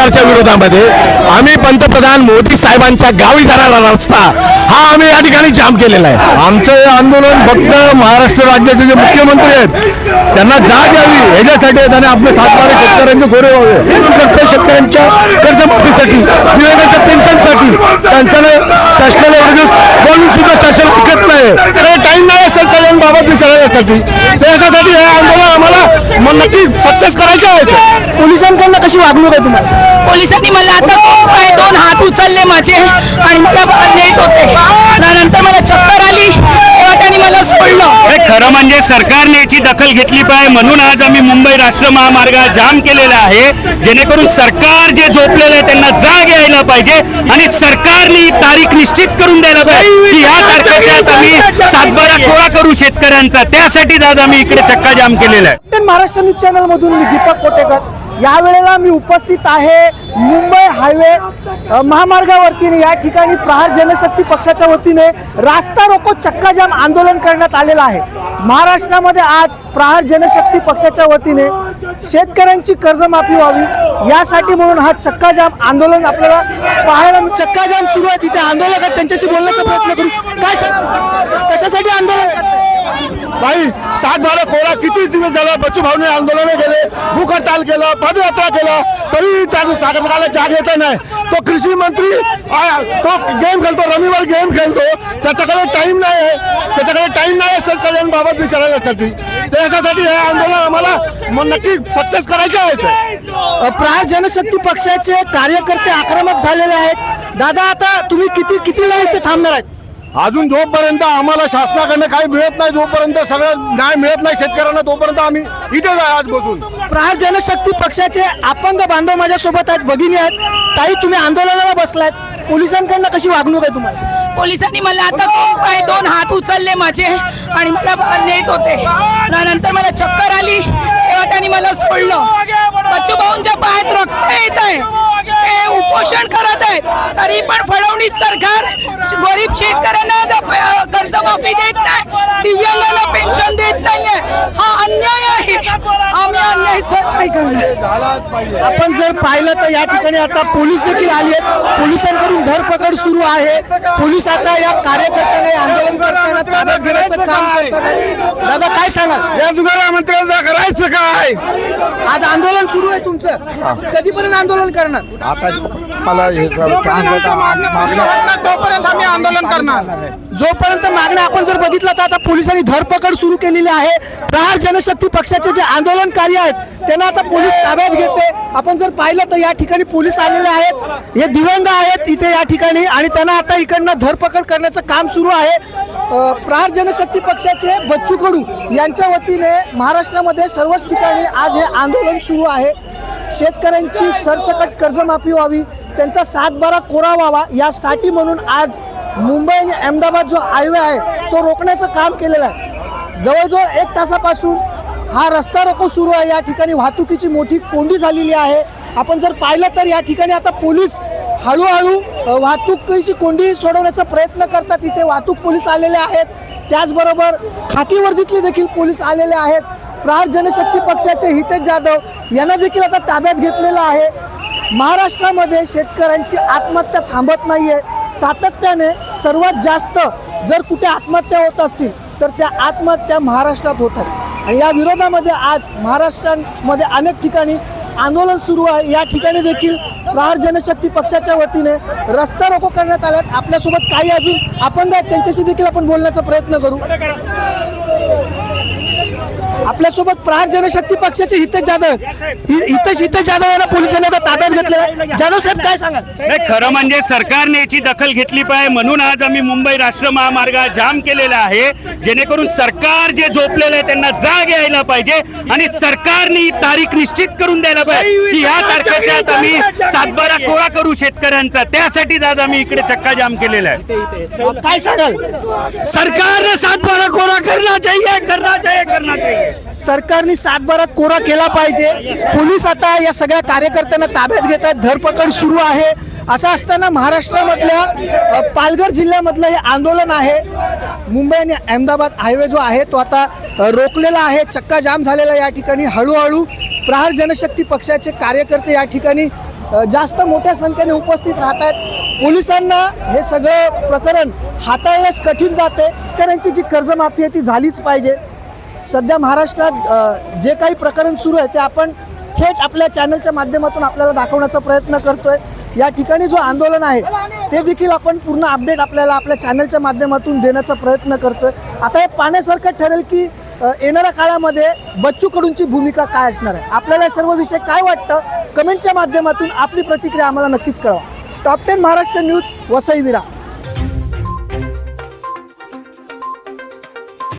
सरकारच्या विरोधामध्ये. आम्ही पंतप्रधान मोदी साहेबांच्या गावी जाणारा रस्ता हा आम्ही या ठिकाणी जाम केलेला आहे. आमचं हे आंदोलन फक्त महाराष्ट्र राज्याचे जे मुख्यमंत्री आहेत त्यांना जाग यावी. ह्याच्यासाठी आणि आपले सातबारे शेतकऱ्यांचे गोरे व्हावे. कर्ज शेतकऱ्यांच्या कर्जमाफीसाठी दिव्यांगाच्या पेन्शनसाठी. शासनाला दिवस बोलून सुद्धा शासन ऐकत नाही. टाइम नाही असेल कल्याणबाबत विचारण्यासाठी त्याच्यासाठी हे आंदोलन आम्हाला म- नक्की सक्सेस करायचं आहे पोलिसांकडनं कशी वागणूक आहे तुम्हाला? पोलिसांनी मला आता दोन दोन हात उचलले माझे आणि मला नेट होते नंतर मला चक्कर आली तेव्हा त्यांनी मला सोडलं हे खरं म्हणजे सरकारने याची दखल घेतली पाहिजे. म्हणून आज आम्ही मुंबई राष्ट्र महामार्ग जाम केलेला आहे. जेणेकरून सरकार जे झोपलेलं आहे त्यांना जाग यायला पाहिजे आणि सरकारने ही तारीख निश्चित करून द्यायला पाहिजे. की ह्या तारखेच्या आम्ही सातबारा कोळा करू शेतकऱ्यांचा. त्यासाठी दादा आम्ही इकडे चक्का जाम केलेला आहे. महाराष्ट्र न्यूज चॅनल मधून मी दीपक कोटेकर यावेळेला मी उपस्थित आहे मुंबई हायवे महामार्गावरतीने या ठिकाणी प्रहार जनशक्ती पक्षाच्या वतीने रास्ता रोको चक्काजाम आंदोलन करण्यात आलेलं आहे. महाराष्ट्रामध्ये आज प्रहार जनशक्ती पक्षाच्या वतीने शेतकऱ्यांची कर्जमाफी व्हावी यासाठी म्हणून हा चक्काजाम आंदोलन आपल्याला पाहायला चक्काजाम सुरू आहे तिथे. आंदोलक त्यांच्याशी बोलण्याचा प्रयत्न करू. काय सांग कशासाठी आंदोलन भाई सात भाडा कोळा किती दिवस झाला बच्चू भाऊने आंदोलन केले भूक हडताल केलं पदयात्रा केलं तरी त्या सरकारला जाग येत नाही तो कृषी मंत्री तो गेम खेळतो हो, रविवार गेम खेळतो हो, त्याच्याकडे टाइम नाही आहे त्याच्याकडे टाइम नाही आहे शेतकऱ्यांबाबत विचारण्यासाठी त्याच्यासाठी हे आंदोलन आम्हाला नक्की सक्सेस करायचे आहे प्राय जनशक्ती पक्षाचे कार्यकर्ते आक्रमक झालेले आहेत. दादा आता तुम्ही किती किती वेळ इथे थांबणार आहेत? अजून जोपर्यंत आम्हाला शासनाकडनं काही मिळत नाही जोपर्यंत सगळं न्याय मिळत नाही शेतकऱ्यांना तोपर्यंत आम्ही इथेच आहे आज बसून. प्रहार जनशक्ती पक्षाचे अपंग बांधव माझ्यासोबत आहेत भगिनी आहेत. ताई तुम्ही आंदोलनाला बसलात पोलिसांकडनं कशी वागणूक आहे तुम्हाला? पोलिसांनी मला आता दोन पाय दोन हात उचलले माझे आणि मला नेट होते. नंतर मला चक्कर आली. तेव्हा त्यांनी मला सोडलं. बच्चू भाऊंच्या पायात रक्त येत आहे. उपोषण करत आहेत तरी पण फडणवीस सरकार गरीब शेतकऱ्यांना कर्जमाफी देत नाही दिव्यांगांना पेन्शन देत नाहीये. हा अन्याय आहे. आम्ही अन्याय सहन नाही करणार. आपण जर पाहिलं तर या ठिकाणी आता पोलीस देखील आली आहेत. पोलिसांकडून धरपकड सुरू आहे. पोलीस आता या कार्यकर्त्यांना हे आंदोलन करताना ताब्यात घेण्याचं काम करतात. दादा काय सांगाल? या जुगारा मंत्र्यांचा करायचं काय? आज आंदोलन सुरू आहे तुमचं. कधीपर्यंत आंदोलन करणार? आता मला हे तोपर्यंत आम्ही आंदोलन करणार. जोपर्यंत मागण्या आपण जर बघितलं तर आता पोलिसांनी धरपकड सुरू केलेली आहे. प्रहार जनशक्ती पक्षाचे जे आंदोलनकारी आहेत त्यांना आता पोलीस ताब्यात घेते आपण जर पाहिलं तर या ठिकाणी पोलीस आलेले आहेत. हे दिव्यांग आहेत इथे या ठिकाणी आणि त्यांना आता इकडनं धरपकड करण्याचं काम सुरू आहे. अ, प्रहार जनशक्ती पक्षाचे बच्चू कडू यांच्या वतीने महाराष्ट्रामध्ये सर्वच ठिकाणी आज हे आंदोलन सुरू आहे. शेतकऱ्यांची सरसकट कर्जमाफी व्हावी. त्यांचा सातबारा कोरा व्हावा यासाठी म्हणून आज मुंबई आणि अहमदाबाद जो हायवे आहे तो रोखण्याचं काम केलेलं आहे. जवळजवळ एक तासापासून हा रस्ता रोको सुरू आहे. या ठिकाणी वाहतुकीची मोठी कोंडी झालेली आहे. आपण जर पाहिलं तर या ठिकाणी आता पोलीस हळूहळू वाहतुकीची कोंडी सोडवण्याचा प्रयत्न करतात. इथे वाहतूक पोलीस आलेले आहेत. त्याचबरोबर खाकीवर्दीतले देखील पोलीस आलेले आहेत. प्रहार जनशक्ती पक्षाचे हितेश जाधव यांना देखील आता ताब्यात घेतलेलं आहे. महाराष्ट्रामध्ये शेतकऱ्यांची आत्महत्या थांबत नाहीये. सातत्याने सर्वात जास्त जर कुठे आत्महत्या होत असतील तर त्या आत्महत्या महाराष्ट्रात होतात आणि या विरोधामध्ये आज महाराष्ट्रामध्ये अनेक ठिकाणी आंदोलन सुरू आहे. या ठिकाणी देखील प्रहार जनशक्ती पक्षाच्या वतीने रस्ता रोको करण्यात आल्यात. आपल्यासोबत काही अजून अपंग आहेत त्यांच्याशी देखील आपण बोलण्याचा प्रयत्न करू. आपल्यासोबत प्रहार जनशक्ती पक्षाचे हितेश जाधव. हितेश हितेश जाधव यांना पोलिसांनी आता ताब्यात घेतलेलं जाधव साहेब काय सांगाल? नाही खरं म्हणजे सरकारने याची दखल घेतली पाहिजे म्हणून आज आम्ही मुंबई राष्ट्र महामार्ग जाम केलेला आहे. जेणेकरून सरकार जे झोपलेलं आहे त्यांना जाग यायला पाहिजे आणि सरकारने ही तारीख निश्चित करून द्यायला पाहिजे. की ह्या तारखेच्या आत आम्ही सातबारा कोळा करू शेतकऱ्यांचा. त्यासाठी दादा आम्ही इकडे चक्का जाम केलेला आहे. काय सांगाल? सरकार ने सातबारा कोरा करना चाहिए करना चाहिए। सरकारने सातबारा कोरा केला पाहिजे. पोलीस आता या सगळ्या कार्यकर्त्यांना ताब्यात घेत आहेत. धरपकड सुरू आहे. असं असताना महाराष्ट्रामधल्या पालघर जिल्ह्यामधलं हे आंदोलन आहे. मुंबई आणि अहमदाबाद हायवे जो आहे तो आता रोखलेला आहे. चक्का जाम झालेला या ठिकाणी. हळूहळू प्रहार जनशक्ती पक्षाचे कार्यकर्ते या ठिकाणी जास्त मोठ्या संख्येने उपस्थित राहत आहेत. पोलिसांना हे सगळं प्रकरण हाताळण्यास कठीण जाते. कारण यांची जी कर्जमाफी आहे ती झालीच पाहिजे. सध्या महाराष्ट्रात जे काही प्रकरण सुरू आहे ते आपण थेट आपल्या चॅनलच्या माध्यमातून आपल्याला दाखवण्याचा प्रयत्न करतोय. या ठिकाणी जो आंदोलन आहे ते देखील आपण पूर्ण अपडेट आपल्याला आपल्या चॅनलच्या माध्यमातून देण्याचा प्रयत्न करतोय. आता हे पाहण्यासारखं ठरेल की येणाऱ्या काळामध्ये बच्चू कडूंची भूमिका काय असणार आहे? आपल्याला सर्व विषय काय वाटतं? कमेंटच्या माध्यमातून आपली प्रतिक्रिया आम्हाला नक्कीच कळवा. Top ten Maharashtra news Vasai Virar.